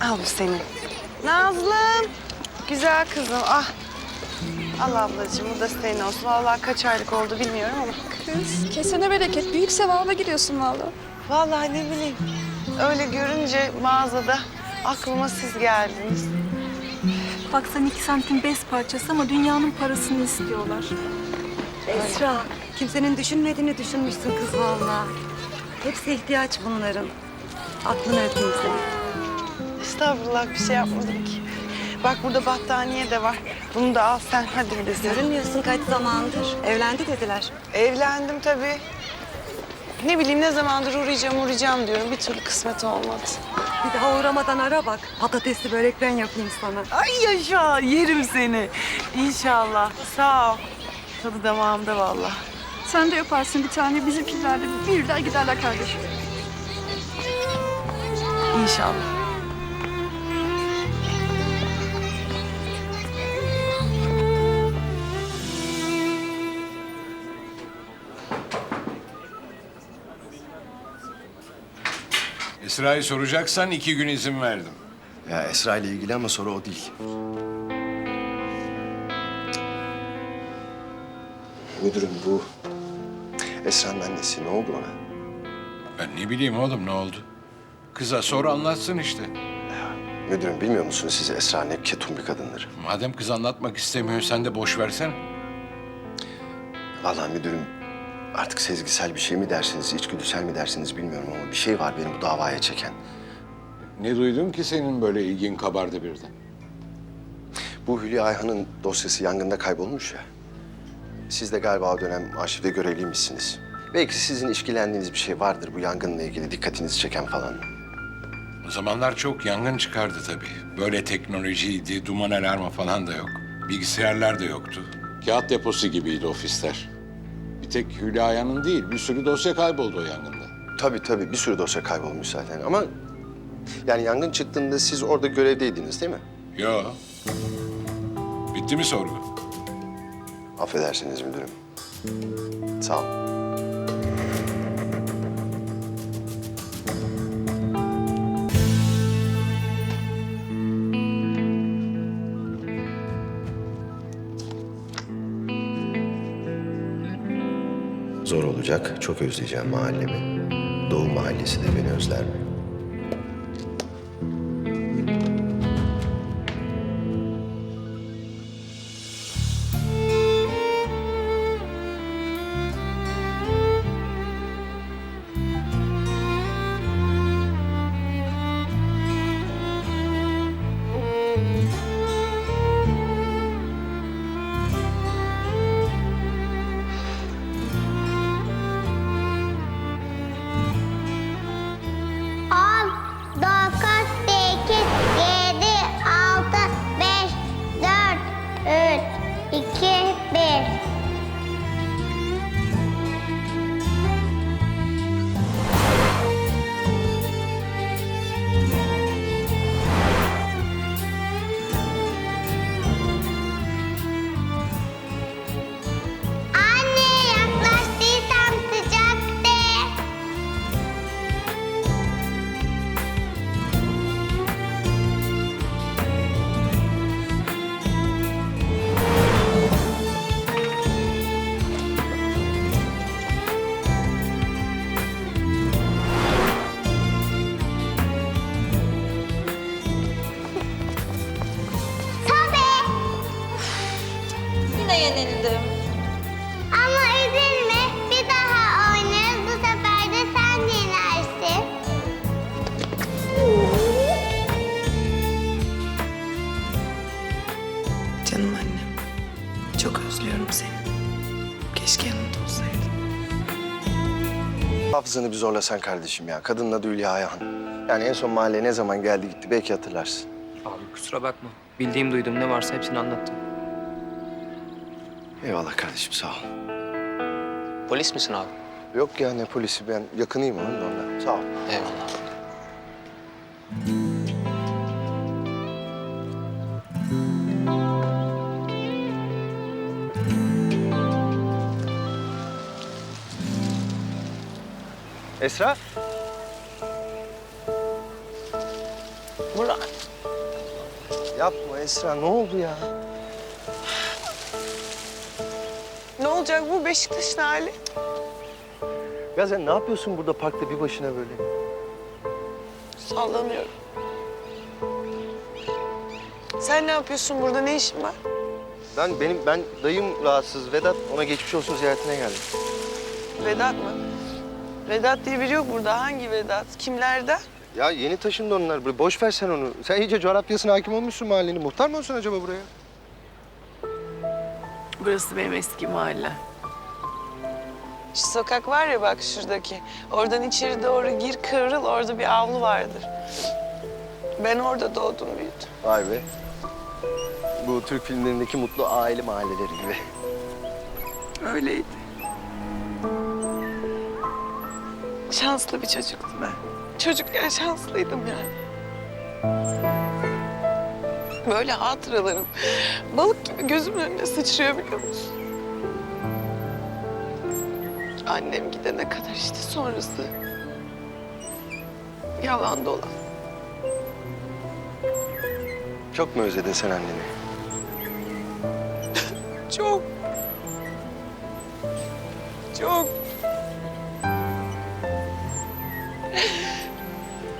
Al bu senin. Nazlım. Güzel kızım. Ah. Al ablacığım bu da senin olsun. Vallahi kaç aylık oldu bilmiyorum ama. Kız kesene bereket. Büyük sevaba giriyorsun vallahi. Vallahi ne bileyim. Öyle görünce mağazada aklıma siz geldiniz. Baksan iki santim bez parçası ama dünyanın parasını istiyorlar. Esra, kimsenin düşünmediğini düşünmüşsün kız vallahi. Hepsi ihtiyaç bunların. Aklını öpeyim seni. Estağfurullah bir şey yapmadım ki. Bak burada battaniye de var. Bunu da al sen hadi bir de sen. Görünmüyorsun kaç zamandır. Evlendi dediler. Evlendim tabii. Ne bileyim ne zamandır uğrayacağım uğrayacağım diyorum. Bir türlü kısmet olmadı. Bir daha uğramadan ara bak. Patatesli börekten yapayım sana. Ay yaşa yerim seni. İnşallah. Sağ ol. Tadı damağımda vallahi. Sen de yaparsın bir tane bizimkilerle birler giderler kardeşim. İnşallah. Esra'yı soracaksan iki gün izin verdim. Ya Esra ile ilgili ama soru o değil. Müdürüm bu Esra'nın annesi ne oldu ona? Ben ne bileyim oğlum ne oldu? Kıza sor anlatsın işte. Müdürüm bilmiyor musunuz siz Esra ne ketum bir kadındır. Madem kız anlatmak istemiyor sen de boş versene. Vallahi müdürüm artık sezgisel bir şey mi dersiniz, içgüdüsel mi dersiniz bilmiyorum ama bir şey var benim bu davaya çeken. Ne duydum ki senin böyle ilgin kabardı birden? Bu Hülya Ayhan'ın dosyası yangında kaybolmuş ya. Siz de galiba o dönem arşivde görevliymişsiniz. Belki sizin ilgilendiğiniz bir şey vardır bu yangınla ilgili dikkatinizi çeken falan. O zamanlar çok yangın çıkardı tabii. Böyle teknolojiydi, duman alarmı falan da yok. Bilgisayarlar da yoktu. Kağıt deposu gibiydi ofisler. Bir tek Hülya'nın değil, bir sürü dosya kayboldu o yangında. Tabii tabii bir sürü dosya kaybolmuş zaten ama... Yani yangın çıktığında siz orada görevdeydiniz değil mi? Yo. Bitti mi sorgu? Affedersiniz müdürüm. Sağ ol. Zor olacak. Çok özleyeceğim mahallemi. Doğu mahallesi de beni özler mi? 2 Yine yenildim. Ama üzülme. Bir daha oynarız. Bu sefer de sen yenersin. Canım annem. Çok özlüyorum seni. Keşke yanımda olsaydın. Hafızanı bir zorlasan kardeşim ya. Kadının adı Hülya Ayhan. Yani en son mahalleye ne zaman geldi gitti belki hatırlarsın. Abi kusura bakma. Bildiğim duydum ne varsa hepsini anlattım. Eyvallah kardeşim sağ ol. Polis misin abi? Yok ya ne polisi ben yakınıyım onun da ondan. Sağ ol. Eyvallah. Esra? Murat. Yapma Esra ne oldu ya? Olacak bu Beşiktaş'ın hali? Ya sen ne yapıyorsun burada parkta bir başına böyle? Sallanıyorum. Sen ne yapıyorsun burada? Ne işin var? Ben benim ben dayım rahatsız Vedat ona geçmiş olsun ziyaretine geldim. Vedat mı? Vedat diye biri yok burada. Hangi Vedat? Kimlerden? Ya yeni taşındı onlar buraya. Boş ver sen onu. Sen iyice coğrafyasına hakim olmuşsun mahallenin. Muhtar mı olsun acaba buraya? Burası benim eski mahalle. Şu sokak var ya bak şuradaki. Oradan içeri doğru gir kıvrıl orada bir avlu vardır. Ben orada doğdum büyüdüm. Vay be. Bu Türk filmlerindeki mutlu aile mahalleleri gibi. Öyleydi. Şanslı bir çocuktum ben. Çocukken şanslıydım yani. Böyle hatıralarım balık gibi gözümün önüne sıçrıyor biliyor musun? Annem gidene kadar işte sonrası yalan dolan. Çok mu özledin sen anneni? Çok. Çok.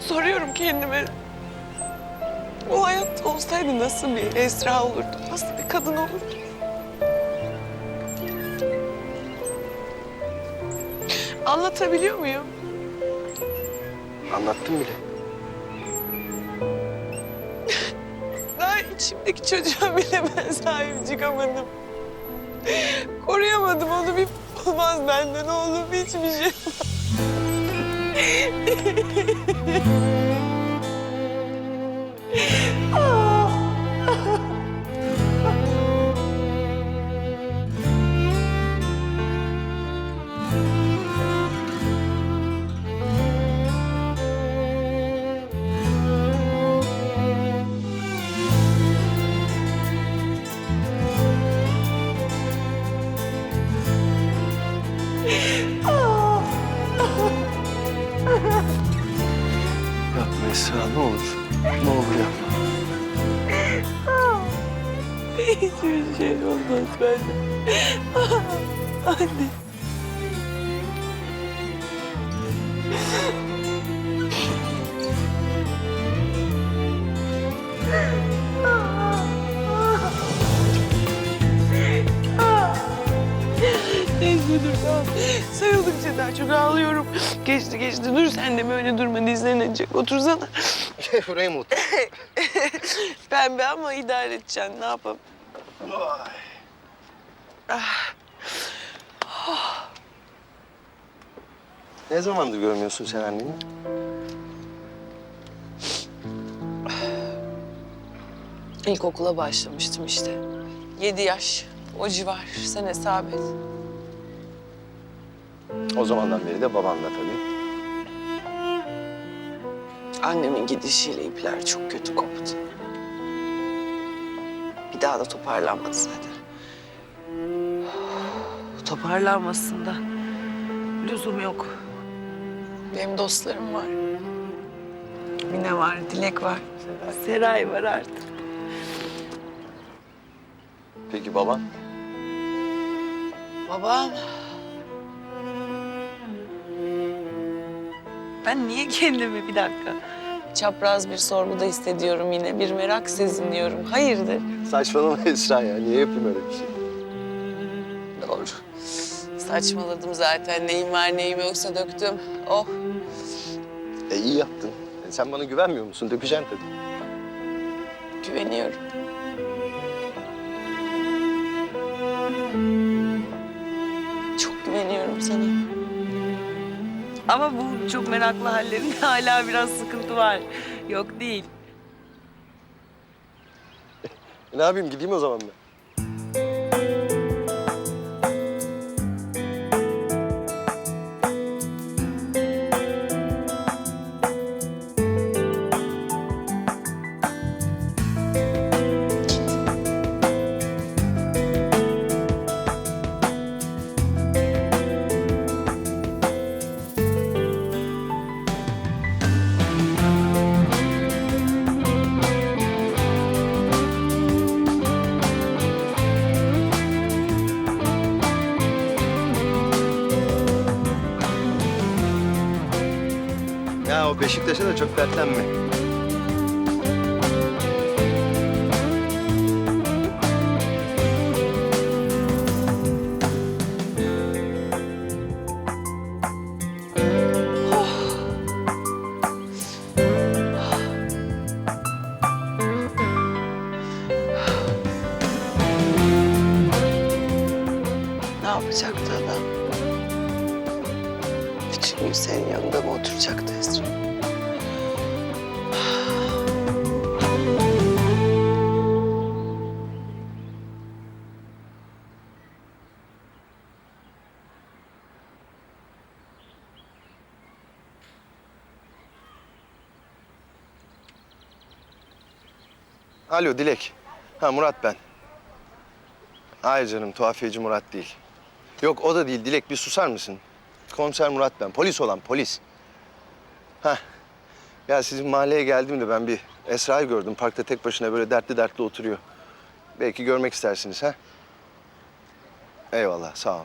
Soruyorum kendime. O hayatta olsaydı nasıl bir Esra olurdu? Nasıl bir kadın olurdu? Anlatabiliyor muyum? Anlattım bile. Daha içimdeki çocuğa bile ben sahip çıkamadım. Koruyamadım onu bir olmaz benden oğlum hiçbir şey. Esra ne olur. Ne olur yapma. Hiçbir şey olmaz benden. Anne. Daha çok ağlıyorum. Geçti geçti. Dur sen de böyle durma dizlerin acıyacak. Otursana. Burayı mı unuttum? Pembe ama idare edeceksin. Ne yapalım? Ne zamandır görmüyorsun sen anneni? İlkokula başlamıştım işte. Yedi yaş. O civar. Sen hesap et. O zamandan beri de babanla tabii. Annemin gidişiyle ipler çok kötü koptu. Bir daha da toparlanmadı zaten. Toparlanmasında lüzum yok. Benim dostlarım var. Mine var, Dilek var. Seray var artık. Peki baban? Babam. Ben niye kendimi bir dakika çapraz bir sorguda hissediyorum yine. Bir merak sezinliyorum. Hayırdır? Saçmalama Esra ya. Niye yapayım öyle bir şey? Doğru. Saçmaladım zaten. Neyim var neyim yoksa döktüm. Oh. E iyi yaptın. E, sen bana güvenmiyor musun? Dökeceksin tabii. Güveniyorum. Çok güveniyorum sana. Ama bu çok meraklı hallerinde hala biraz sıkıntı var. Yok değil. Ne yapayım? Gideyim o zaman ben. Beşiktaş'a da çok dertlenme. Ne yapacaktı adam? Bütün gün senin yanında mı oturacaktı Esra? Alo Dilek. Ha Murat ben. Hayır canım tuhafiyeci Murat değil. Yok o da değil Dilek bir susar mısın? Komiser Murat ben. Polis olan polis. Ha. Ya sizin mahalleye geldiğimde ben bir Esra'yı gördüm. Parkta tek başına böyle dertli dertli oturuyor. Belki görmek istersiniz ha? Eyvallah sağ ol.